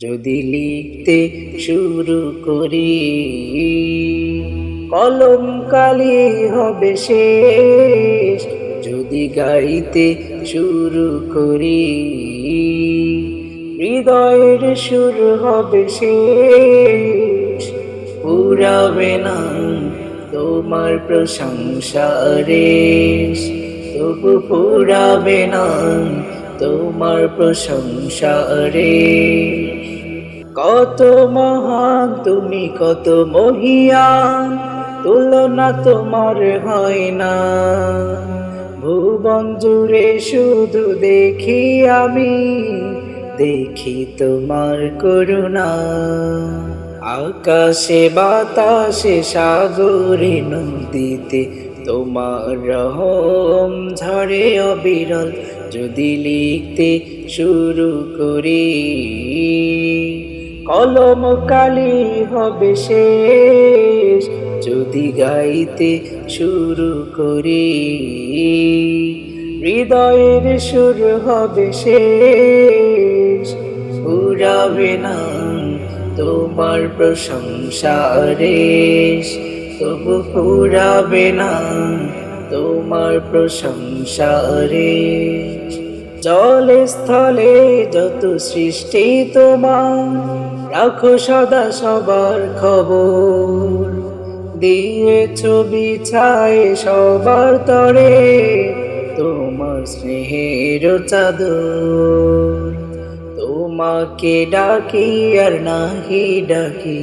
যদি লিখতে শুরু করি, কলম কালি হবে শেষ। যদি গাইতে শুরু করি, হৃদয়ের সুর হবে শেষ। পুরাবে না তোমার প্রশংসা রেশ, তবু পুরাবে না তোমার প্রশংসা রে। কত মহান, তুমি কত মহিয়ান তুলনা তোমার হয় না। ভুবন জুড়ে শুধু দেখি আমি, দেখি তোমার করুণা। আকাশে বাতাসে সাগরে নদীতে তোমার রহম ঝরে অবিরল। যদি লিখতে শুরু করি, কলম কালি হবে শেষ। যদি গাইতে শুরু করি, হৃদয়ের সুর হবে শেষ। পুরাবে না তোমার প্রশংসা রেশ, তবু পুরাবে না তোমার প্রশংসা রে। জলে স্থলে যত সৃষ্টি তোমার, রাখো সদা সবার খবর। দিয়ে ছবি ছায় সবার তরে, তোমার স্নেহের চাদর। তোমাকে ডাকি আর নাহি ডাকি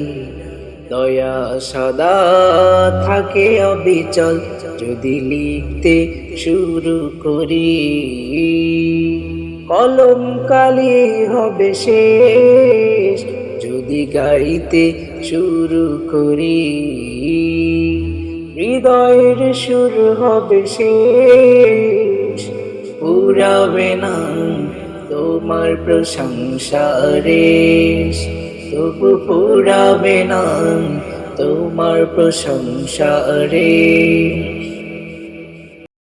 দয়া সদা থাকে অবিচল। যদি লিখতে শুরু করি, কলম কালি হবে শেষ। যদি গাইতে শুরু করি, হৃদয়ের সুর হবে শেষ। পুরাবে না তোমার প্রশংসা রেশ। তবু পুরাবে না তোমার প্রশংসা রেশ